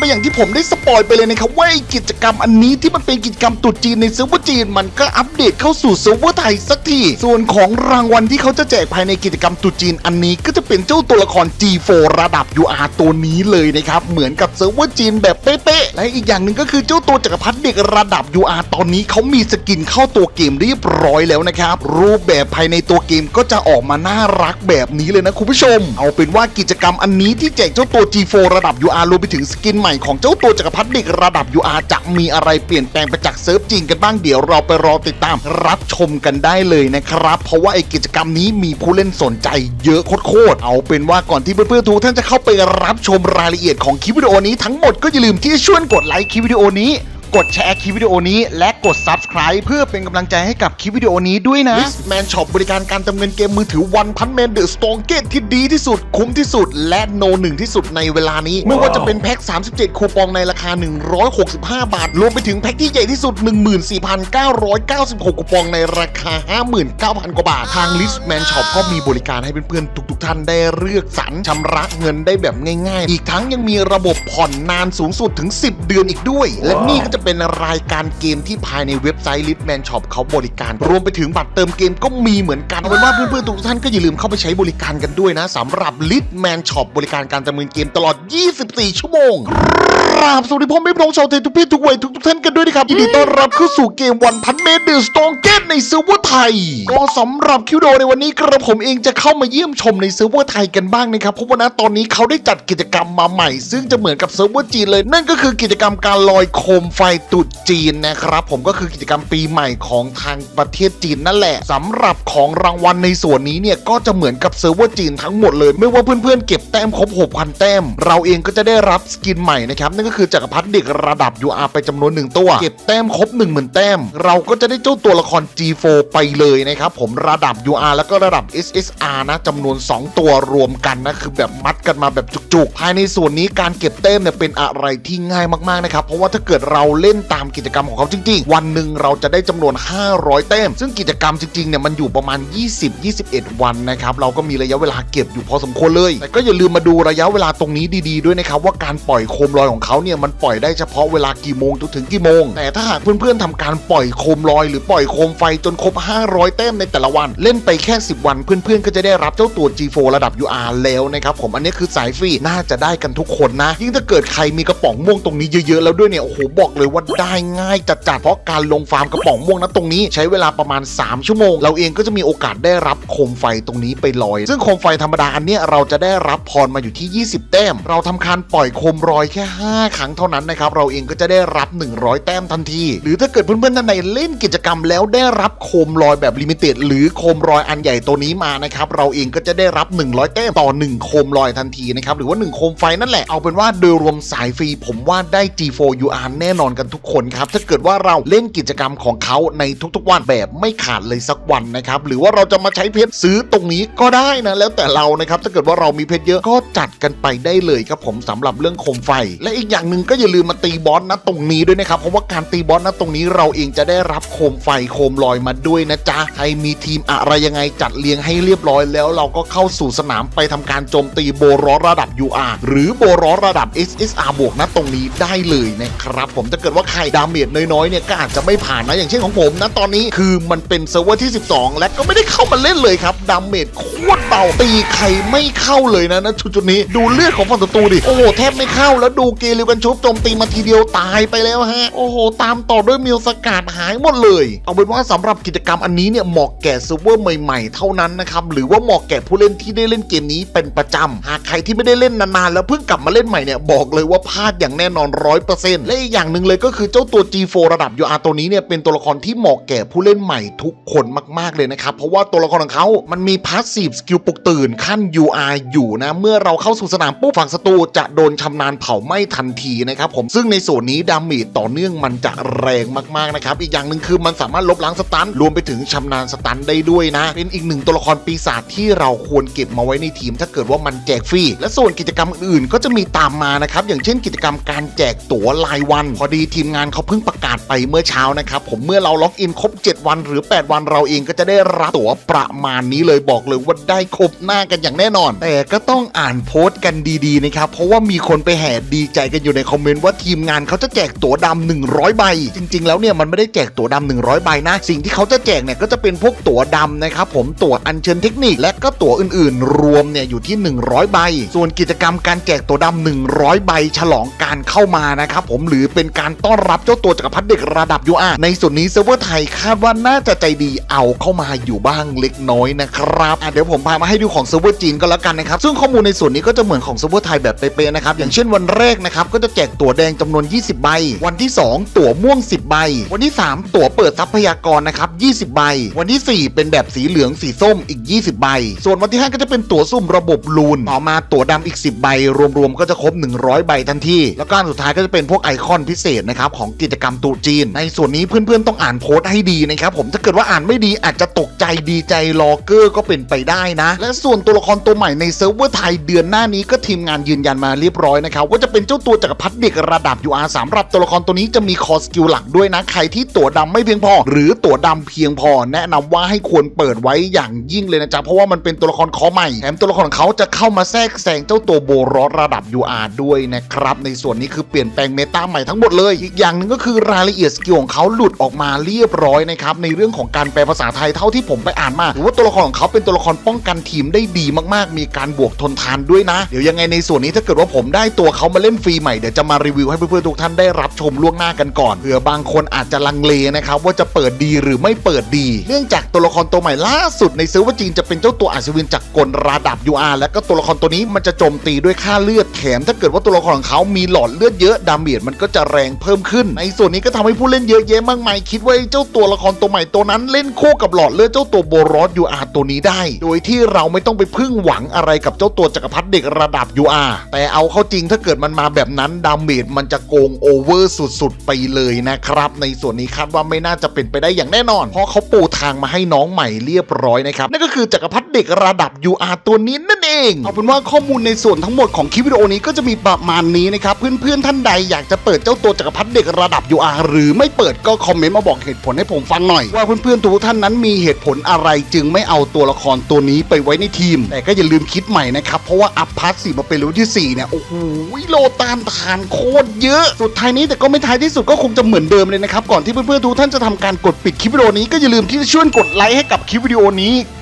ไปอย่างที่ผมได้สปอยไปเลยนะครับว่ากิจกรรมอันนี้ที่มันเป็นกิจกรรมตรุษจีนในเซิร์ฟเวอร์จีน มันก็อัปเดตเข้าสู่เซิร์ฟเวอร์ไทยสักที ส่วนของรางวัลที่เขาจะแจกภายในกิจกรรมตรุษจีนอันนี้ก็จะเป็นเจ้าตัวละคร G4 ระดับ UR ตัวนี้เลยนะครับเหมือนกับเซิร์ฟเวอร์จีนแบบเป๊ะๆและอีกอย่างหนึ่งก็คือเจ้าตัวจักรพรรดิเด็กระดับ UR ตอนนี้เขามีสกินเข้าตัวเกมเรียบร้อยแล้วนะครับรูปแบบภายในตัวเกมก็จะออกมาน่ารักแบบนี้เลยนะคุณผู้ชม เอาเป็นว่ากิจกรรมอันนี้ที่แจกเจ้าตัว G4 ระดับ UR รวมไปถึงสกินใหม่ของเจ้าตัวจักรพรรดิเด็กระดับ UR จะมีอะไรเปลี่ยนแปลงไปจากเซิร์ฟจีนกันบ้างเดี๋ยวเราไปรอติดตามรับชมกันได้เลยนะครับ เพราะว่าไอกิจกรรมนี้มีผู้เล่นสนใจเยอะโคตรเอาเป็นว่าก่อนที่เพื่อนๆทุกท่านจะเข้าไปรับชมรายละเอียดของคลิปวิดีโอนี้ทั้งหมดก็อย่าลืมที่จะช่วยกดไลค์คลิปวิดีโอนี้ กดแชร์คลิปวิดีโอนี้ และกด Subscribe เพื่อเป็นกำลังใจให้กับคลิปวิดีโอนี้ด้วยนะ Listman Shop บริการการเติมเงินเกมมือถือวันพันแมนเดอะสตองเกตที่ดีที่สุด คุ้มที่สุด และโนหนึ่งที่สุดในเวลานี้ ไม่ว่าจะเป็นแพ็ค 37 คูปองในราคา 165 บาท รวมไปถึงแพ็คที่ใหญ่ที่สุด 14,996 คูปองในราคา 59,000 กว่าบาท ทาง Listman Shop ก็มีบริการให้เพื่อนๆทุกๆ ท่านได้เลือกสรรชำระเงินได้แบบง่าย ๆ อีกทั้งยังมีระบบผ่อนนานสูงสุดถึง 10 เดือนอีกด้วย และนี่ก็จะเป็นรายการเกมที่ภายในเว็บไซต์ Litman Shop เขาบริการ รวมไปถึงบัตรเติมเกมก็มีเหมือนกันเอาเป็นว่าเพื่อนๆทุกท่านก็อย่าลืมเข้าไปใช้บริการกันด้วยนะสำหรับ Litman Shop บริการการจำเนินเกมตลอด 24 ชั่วโมง รับสวัสดีพ่อแม่พี่น้องชาวไทยทุกเพศทุกวัยทุกทุกท่านกันด้วยนะครับยินดีต้อนรับเข้าสู่เกมวันพันเมตรเดอะสตองเกตในเซิร์ฟเวอร์ไทย ก็สำหรับคิวโดในวันนี้กระผมเองจะเข้ามาเยี่ยมชมในเซิร์ฟเวอร์ไทยกันบ้างนะครับเพราะว่าณตอนนี้เขาได้จัดกิจกรรมมาใหม่ ซึ่งจะเหมือนกับเซิร์ฟเวอร์จีนเลย นั่นก็คือกิจกรรมการลอยโคมไฟตรุษจีนนะครับผมก็คือกิจกรรมปีใหม่ของทางประเทศจีนนั่นแหละสำหรับของรางวัลในส่วนนี้เนี่ยก็จะเหมือนกับเซิร์ฟเวอร์จีนทั้งหมดเลย ไม่ว่าเพื่อนๆเก็บแต้มครบ6,000แต้ม เราเองก็จะได้รับสกินใหม่นะครับนั่นก็คือจักรพรรดิเด็กระดับ UR ไปจำนวนหนึ่งตัว เก็บแต้มครบ10,000แต้ม เราก็จะได้เจ้าตัวละคร G4 ไปเลยนะครับผมระดับ UR แล้วก็ระดับ SSR นะจำนวน 2 ตัวรวมกันนะคือแบบมัดกันมาแบบจุกๆ ภายในส่วนนี้การเก็บแต้มเนี่ยเป็นอะไรที่ง่ายมากๆนะครับเพราะว่าถ้าเกิดเราเล่นตามกิจกรรมของเขาจริงๆ วันหนึ่งเราจะได้จำนวน 500 แต้ม ซึ่งกิจกรรมจริงๆเนี่ยมันอยู่ประมาณ 20-21 วันนะครับเราก็มีระยะเวลาเก็บอยู่พอสมควรเลย แต่ก็อย่าลืมมาดูระยะเวลาตรงนี้ดีๆด้วยนะครับว่าการปล่อยโคมลอยของเขาเนี่ยมันปล่อยได้เฉพาะเวลากี่โมงจนถึงกี่โมง แต่ถ้าหากเพื่อนๆทำการปล่อยโคมลอยหรือปล่อยโคมไฟจนครบ 500 แต้มในแต่ละวัน เล่นไปแค่ 10 วัน เพื่อนๆก็จะได้รับเจ้าตัว G4 ระดับ UR แล้วนะครับผมอันนี้คือสายฟรีน่าจะได้กันทุกคนนะ ยิ่งถ้าเกิดใครมีกระป๋องม่วงตรงนี้เยอะๆแล้วด้วยเนี่ยโอ้โหบอกเลยว่าได้ง่ายจัดๆเพราะการลงฟาร์มกระป๋องม่วงนะตรงนี้ ใช้เวลาประมาณ 3 ชั่วโมง เราเองก็จะมีโอกาสได้รับโคมไฟตรงนี้ไปลอย ซึ่งโคมไฟธรรมดาอันเนี้ยเราจะได้รับพรมาอยู่ที่ 20 แต้ม เราทำการปล่อยโคมลอยแค่ 5ครั้งเท่านั้นนะครับเราเองก็จะได้รับ 100 แต้มทันที หรือถ้าเกิดเพื่อนๆท่านใดเล่นกิจกรรมแล้วได้รับโคมลอยแบบลิมิเต็ดหรือโคมลอยอันใหญ่ตัวนี้มานะครับเราเองก็จะได้รับ 100 แต้มต่อ 1 โคมลอยทันทีนะครับหรือว่า 1 โคมไฟนั่นแหละเอาเป็นว่าโดยรวมสายฟรีผมว่าได้ G4 UR แน่นอนกันทุกคนครับถ้าเกิดว่าเราเล่นกิจกรรมของเขาในทุกๆวันแบบไม่ขาดเลยสักวันนะครับหรือว่าเราจะมาใช้เพชรซื้อตรงนี้ก็ได้นะแล้วแต่เรานะครับถ้าเกิดว่าเรามีเพชรเยอะก็จัดกันไปได้เลยครับผมสำหรับเรื่องโคมไฟและอีกอย่างหนึ่งก็อย่าลืมมาตีบอสนะตรงนี้ด้วยนะครับ เพราะว่าการตีบอสนะตรงนี้เราเองจะได้รับโคมไฟโคมลอยมาด้วยนะจ๊ะใครมีทีมอะไรยังไงจัดเรียงให้เรียบร้อยแล้วเราก็เข้าสู่สนามไปทำการโจมตีโบรอระดับ UR หรือโบรอระดับ SSR บวกนะตรงนี้ได้เลยนะครับผมถ้าเกิดว่าใครดาเมจน้อยๆเนี่ยก็อาจจะไม่ผ่านนะอย่างเช่นของผมนะตอนนี้คือมันเป็นเซิร์ฟเวอร์ที่ 12 และก็ไม่ได้เข้ามาเล่นเลยครับดาเมจโคตรเบาตีใครไม่เข้าเลยนะนะจุดๆนี้ดูเลือดของฝั่งศัตรูดิโอ้โหแทบไม่เข้าแล้วดูเกลิวกันชุบโจมตีมาทีเดียวตายไปแล้วฮะ โอ้โห ตามต่อด้วยมิวสกัดหายหมดเลย เอาเป็นว่าสำหรับกิจกรรมอันนี้เนี่ยเหมาะแก่ซิร์ฟเวอร์ใหม่ๆ เท่านั้นนะครับ หรือว่าเหมาะแก่ผู้เล่นที่ได้เล่นเกมนี้เป็นประจำหากใครที่ไม่ได้เล่นนานๆ แล้วเพิ่งกลับมาเล่นใหม่เนี่ยบอกเลยว่าพลาดอย่างแน่นอนร้อยเปอร์เซ็นต์และอีกอย่างหนึ่งเลยก็คือเจ้าตัว G4 ระดับ UR ตัวนี้เนี่ยเป็นตัวละครที่เหมาะแก่ผู้เล่นใหม่ทุกคนมากๆเลยนะครับเพราะว่าตัวละครของเขามันมีพาสซีฟสกิลปลุกตื่นขั้น UR อยู่นะเมื่อเราเข้าสู่สนามปุ๊บฝั่งศัตรูจะโดนชำนาญเผาไหม้ทันทีนะครับผมซึ่งในส่วนนี้ดาเมจต่อเนื่องมันจะแรงมากๆนะครับอีกอย่างหนึ่งคือมันสามารถลบล้างสตันรวมไปถึงชำนาญสตันได้ด้วยนะ เป็นอีกหนึ่งตัวละครปีศาจที่เราควรเก็บมาไว้ในทีม ถ้าเกิดว่ามันแจกฟรีและส่วนกิจกรรมอื่นๆก็จะมีตามมานะครับอย่างเช่นกิจกรรมการแจกตั๋วรายวัน พอดีทีมงานเขาเพิ่งประกาศไปเมื่อเช้านะครับผมเมื่อเราล็อกอินครบ 7 วัน หรือ 8 วันเราเองก็จะได้รับตั๋วประมาณนี้เลยบอกเลยว่าได้ครบหน้ากันอย่างแน่นอน แต่ก็ต้องอ่านโพสต์กันดีๆนะครับเพราะว่ามีคนไปแห่ดีใจกันกันอยู่ในคอมเมนต์ว่าทีมงานเขาจะแจกตั๋วดำ100 ใบ จริง ๆ แล้วเนี่ยมันไม่ได้แจกตั๋วดำ100 ใบนะ สิ่งที่เขาจะแจกเนี่ยก็จะเป็นพวกตั๋วดำนะครับผมตั๋วอัญเชิญเทคนิคและก็ตั๋วอื่นๆ รวมเนี่ยอยู่ที่ 100 ใบ ส่วนกิจกรรมการแจกตั๋วดำ100 ใบ ฉลองการเข้ามานะครับผมหรือเป็นการต้อนรับเจ้าตัวจักรพรรดิเด็กระดับยูอาในส่วนนี้เซิร์ฟเวอร์ไทยคาดว่าน่าจะใจดีเอาเข้ามาอยู่บ้างเล็กน้อยนะครับอะเดี๋ยวผมพามาให้ดูของเซิร์ฟเวอร์จีนก็แล้วกันนะครับซึ่งข้อมูลในส่วนนี้ก็จะเหมือนของเซิร์ฟเวอร์ไทยแบบเป๊ะๆนะครับอย่างเช่นวันแรกนะครับก็จะแจกตั๋วแดงจำนวน 20 ใบ วันที่ 2 ตั๋วม่วง 10 ใบ วันที่ 3 ตั๋วเปิดทรัพยากรนะครับ20 ใบ วันที่ 4 เป็นแบบสีเหลืองสีส้มอีก 20 ใบ ส่วนวันที่ 5 ก็จะเป็นตั๋วซุ่มระบบลูนต่อมาตั๋วดำอีก 10 ใบ รวมๆก็จะครบ 100 ใบทันที แล้วก็อันสุดท้ายก็จะเป็นพวกไอคอนพิเศษนะครับของกิจกรรมตรุจีน ในส่วนนี้เพื่อนๆต้องอ่านโพสต์ให้ดีนะครับผมถ้าเกิดว่าอ่านไม่ดีอาจจะตกใจดีใจรอเกอร์ก็เป็นไปได้นะ และส่วนตัวละครตัวใหม่ในเซิร์ฟเวอร์ไทยเดือนหน้านี้ก็ทีมงานยืนยันมาเรียบร้อยนะครับว่าจะเป็นเจ้าตัวจักรพรรดิเด็กระดับ UR สำหรับตัวละครตัวนี้จะมีคอสกิลหลักด้วยนะ ใครที่ตั๋วดำไม่เพียงพอ หรือตั๋วดำเพียงพอ แนะนำว่าให้ควรเปิดไว้อย่างยิ่งเลยนะจ๊ะ เพราะว่ามันเป็นตัวละครคอใหม่ แถมตัวละครของเขาจะเข้ามาแทรกแซงเจ้าตัวโบรอระดับ UR ด้วยนะครับ ในส่วนนี้คือเปลี่ยนแปลงเมตาใหม่ทั้งหมดเลย อีกอย่างหนึ่งก็คือรายละเอียดสกิลของเขาหลุดออกมาเรียบร้อยนะครับในเรื่องของการแปลภาษาไทยเท่าที่ผมไปอ่านมาหรือว่าตัวละครของเขาเป็นตัวละครป้องกันทีมได้ดีมากๆ มีการบวกทนทานด้วยนะ เดี๋ยวยังไงในส่วนนี้ถ้าเกิดว่าผมได้ตัวเขามาเล่นฟรีใหม่เดี๋ยวจะมารีวิวให้เพื่อนๆทุกท่านได้รับชมล่วงหน้ากันก่อนเผื่อบางคนอาจจะลังเลนะครับว่าจะเปิดดีหรือไม่เปิดดี เนื่องจากตัวละครตัวใหม่ล่าสุดในเซิร์ฟเวอร์จีนจะเป็นเจ้าตัวอัศวินจากกลระดับ UR และก็ตัวละครตัวนี้มันจะโจมตีด้วยค่าเลือดแถมถ้าเกิดว่าตัวละครของเขามีหลอดเลือดเยอะดาเมจมันก็จะแรงเพิ่มขึ้น ในส่วนนี้ก็ทำให้ผู้เล่นเยอะแยะมากมายคิดว่าเจ้าตัวละครตัวใหม่ตัวนั้นเล่นคู่กับหลอดเลือดเจ้าตัวโบรอส UR ตัวนี้ได้ โดยที่เราไม่ต้องไปพึ่งหวังอะไรกับเจ้าตัวจักรพรรดิเด็กระดับ UR แต่เอาเข้าจริงถ้าเกิดมันมาแบบนั้นดาเมจมันจะโกงโอเวอร์สุดๆ ไปเลยนะครับ ในส่วนนี้คาดว่าไม่น่าจะเป็นไปได้อย่างแน่นอน เพราะเขาปูทางมาให้น้องใหม่เรียบร้อยนะครับ นั่นก็คือจักรพรรดิเด็กระดับ UR ตัวนี้นั่นเอง เอาเป็นว่าข้อมูลในส่วนทั้งหมดของคลิปวิดีโอนี้ก็จะมีประมาณนี้นะครับ เพื่อนๆท่านใดอยากจะเปิดเจ้าตัวจักรพรรดิเด็กระดับ UR หรือไม่เปิดก็คอมเมนต์มาบอกเหตุผลให้ผมฟังหน่อย ว่าเพื่อนๆทุกท่านนั้นมีเหตุผลอะไรจึงไม่เอาตัวละครตัวนี้ไปไว้ในทีม แต่ก็อย่าลืมคิดใหม่นะครับเพราะว่าอัพพาร์ทสี่มาเป็นเลเวลที่สี่เนี่ยโอ้โหโลตานทานโคตรเยอะ สุดท้ายนี้แต่ก็ไม่ท้ายที่สุดก็คงจะเหมือนเดิมเลยนะครับ ก่อนที่เพื่อนๆทุกท่านจะทำการกดปิดคลิปวิดีโอนี้ก็อย่าลืมที่จะช่วยกดไลค์ให้กับคลิปวิดีโอนี้